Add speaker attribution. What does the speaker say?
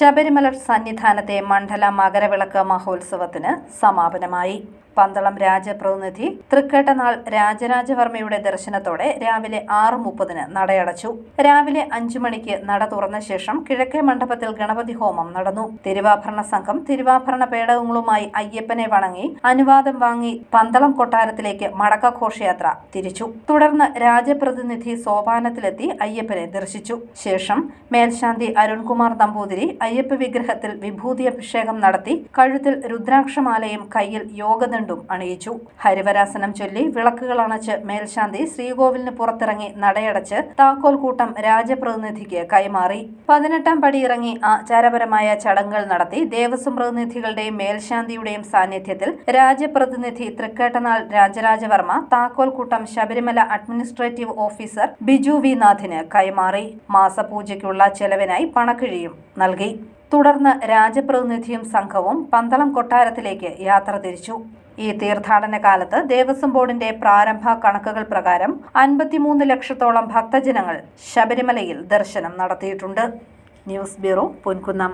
Speaker 1: ശബരിമല സന്നിധാനത്തെ മണ്ഡല മകരവിളക്ക് മഹോത്സവത്തിന് സമാപനമായി. പന്തളം രാജപ്രതിനിധി തൃക്കേട്ടനാൾ രാജരാജവർമ്മയുടെ ദർശനത്തോടെ രാവിലെ ആറ് മുപ്പതിന് നടയടച്ചു. രാവിലെ അഞ്ചു മണിക്ക് നട തുറന്ന ശേഷം കിഴക്കേ മണ്ഡപത്തിൽ ഗണപതി ഹോമം നടന്നു. തിരുവാഭരണ സംഘം തിരുവാഭരണ പേടകങ്ങളുമായി അയ്യപ്പനെ വണങ്ങി അനുവാദം വാങ്ങി പന്തളം കൊട്ടാരത്തിലേക്ക് മടക്കഘോഷയാത്ര തിരിച്ചു. തുടർന്ന് രാജപ്രതിനിധി സോപാനത്തിലെത്തി അയ്യപ്പനെ ദർശിച്ചു. ശേഷം മേൽശാന്തി അരുൺകുമാർ നമ്പൂതിരി അയ്യപ്പ വിഗ്രഹത്തിൽ വിഭൂതി അഭിഷേകം നടത്തി കഴുത്തിൽ രുദ്രാക്ഷമാലയും കയ്യിൽ യോഗദണ്ഡും അണിയിച്ചു. ഹരിവരാസനം ചൊല്ലി വിളക്കുകൾ അണച്ച് മേൽശാന്തി ശ്രീകോവിലിന് പുറത്തിറങ്ങി നടയടച്ച് താക്കോൽ കൂട്ടം രാജപ്രതിനിധിക്ക് കൈമാറി. പതിനെട്ടാം പടി ഇറങ്ങി ആചാരപരമായ ചടങ്ങുകൾ നടത്തി ദേവസ്വം പ്രതിനിധികളുടെയും മേൽശാന്തിയുടെയും സാന്നിധ്യത്തിൽ രാജപ്രതിനിധി തൃക്കേട്ടനാൾ രാജരാജവർമ്മ താക്കോൽ കൂട്ടം Sabarimala administrative officer Biju V നാഥിന് കൈമാറി. മാസപൂജയ്ക്കുള്ള ചെലവിനായി പണക്കിഴിയും നൽകി. തുടർന്ന് രാജപ്രതിനിധിയും സംഘവും പന്തളം കൊട്ടാരത്തിലേക്ക് യാത്ര തിരിച്ചു. ഈ തീർത്ഥാടന കാലത്ത് ദേവസ്വം ബോർഡിന്റെ പ്രാരംഭ കണക്കുകൾ പ്രകാരം അൻപത്തിമൂന്ന് ലക്ഷത്തോളം ഭക്തജനങ്ങൾ ശബരിമലയിൽ ദർശനം നടത്തിയിട്ടുണ്ട്. News bureau Ponkunnam.